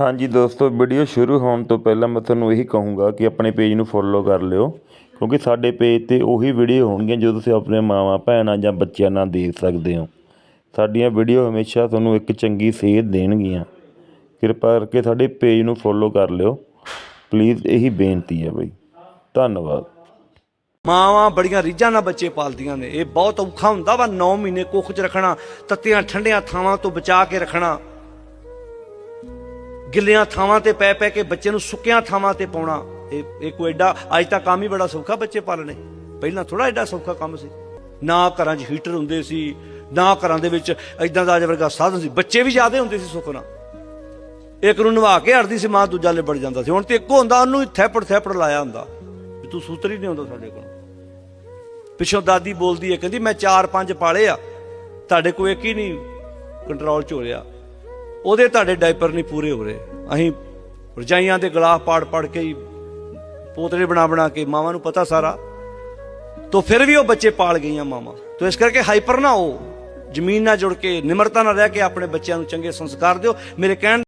ਹਾਂਜੀ ਦੋਸਤੋ ਵੀਡੀਓ ਸ਼ੁਰੂ ਹੋਣ ਤੋਂ ਪਹਿਲਾਂ ਮੈਂ ਤੁਹਾਨੂੰ ਇਹੀ ਕਹੂੰਗਾ ਕਿ ਆਪਣੇ ਪੇਜ ਨੂੰ ਫੋਲੋ ਕਰ ਲਿਓ, ਕਿਉਂਕਿ ਸਾਡੇ ਪੇਜ ਤੇ ਉਹੀ ਵੀਡੀਓ ਹੋਣਗੀਆਂ ਜੋ ਤੁਸੀਂ ਆਪਣੇ ਮਾਵਾਂ, ਭੈਣਾਂ ਜਾਂ ਬੱਚਿਆਂ ਨਾਲ ਦੇਖ ਸਕਦੇ ਹੋ। ਸਾਡੀਆਂ ਵੀਡੀਓ ਹਮੇਸ਼ਾ ਤੁਹਾਨੂੰ ਇੱਕ ਚੰਗੀ ਸੇਧ ਦੇਣਗੀਆਂ। ਕਿਰਪਾ ਕਰਕੇ ਸਾਡੇ ਪੇਜ ਨੂੰ ਫੋਲੋ ਕਰ ਲਿਓ। ਪਲੀਜ਼ ਇਹੀ ਬੇਨਤੀ ਹੈ ਬਈ। ਧੰਨਵਾਦ। ਮਾਵਾਂ ਬੜੀਆਂ ਰੀਝਾਂ ਨਾਲ ਬੱਚੇ ਪਾਲਦੀਆਂ ਨੇ। ਇਹ ਬਹੁਤ ਔਖਾ ਹੁੰਦਾ ਵਾ 9 ਮਹੀਨੇ ਕੁੱਖ 'ਚ ਰੱਖਣਾ, ਤੱਤੀਆਂ, ਠੰਡੀਆਂ ਥਾਵਾਂ ਤੋਂ ਬਚਾ ਕੇ ਰੱਖਣਾ। ਗਿੱਲੀਆਂ ਥਾਵਾਂ ਤੇ ਪੈ ਪੈ ਕੇ ਬੱਚੇ ਨੂੰ ਸੁੱਕੀਆਂ ਥਾਵਾਂ ਤੇ ਪਾਉਣਾ। ਇਹ ਇਹ ਕੋਈ ਐਡਾ, ਅੱਜ ਤਾਂ ਕੰਮ ਹੀ ਬੜਾ ਸੌਖਾ ਬੱਚੇ ਪਾਲਣੇ। ਪਹਿਲਾਂ ਥੋੜਾ ਐਡਾ ਸੌਖਾ ਕੰਮ ਸੀ। ਨਾ ਘਰਾਂ 'ਚ ਹੀਟਰ ਹੁੰਦੇ ਸੀ, ਨਾ ਘਰਾਂ ਦੇ ਵਿੱਚ ਐਦਾਂ ਦਾ ਅੱਜ ਵਰਗਾ ਸਾਧਨ ਸੀ। ਬੱਚੇ ਵੀ ਜ਼ਿਆਦੇ ਹੁੰਦੇ ਸੀ ਸੁੱਖ ਨਾਲ ਇੱਕ ਨੂੰ ਨਵਾ ਕੇ ਹੜਦੀ ਸੀ, ਮਾਂ ਦੂਜਾ ਲਿਬੜ ਜਾਂਦਾ ਸੀ। ਹੁਣ ਤੇ ਇੱਕੋ ਹੁੰਦਾ, ਉਹਨੂੰ ਹੀ ਥੈਪੜ ਥੈਪੜ ਲਾਇਆ ਹੁੰਦਾ। ਵੀ ਤੂੰ ਸੂਤਰ ਹੀ ਨਹੀਂ ਹੁੰਦਾ ਸਾਡੇ ਕੋਲ। ਪਿੱਛੋਂ ਦਾਦੀ ਬੋਲਦੀ ਹੈ, ਕਹਿੰਦੀ, ਮੈਂ ਚਾਰ ਪੰਜ ਪਾਲੇ ਆ। ਤੁਹਾਡੇ ਕੋਲ ਇੱਕ ਹੀ ਨਹੀਂ ਕੰਟਰੋਲ ਚ ਹੋ ਰਿਹਾ ਉਹਦੇ ਤੁਹਾਡੇ ਡਾਈਪਰ ਨਹੀਂ ਪੂਰੇ ਹੋ ਰਹੇ। ਅਸੀਂ ਰਜਾਈਆਂ ਦੇ ਗਲਾਫ ਪਾੜ ਪਾੜ ਕੇ ਹੀ ਪੋਤੜੇ ਬਣਾ ਬਣਾ ਕੇ ਮਾਵਾਂ ਨੂੰ ਪਤਾ ਸਾਰਾ। ਤੋ ਫਿਰ ਵੀ ਉਹ ਬੱਚੇ ਪਾਲ ਗਈਆਂ ਮਾਵਾਂ। ਤੋ ਇਸ ਕਰਕੇ ਹਾਈਪਰ ਨਾ ਹੋ। ਜ਼ਮੀਨ ਨਾਲ ਜੁੜ ਕੇ, ਨਿਮਰਤਾ ਨਾਲ ਰਹਿ ਕੇ ਆਪਣੇ ਬੱਚਿਆਂ ਨੂੰ ਚੰਗੇ ਸੰਸਕਾਰ ਦਿਓ। ਮੇਰੇ ਕਹਿਣ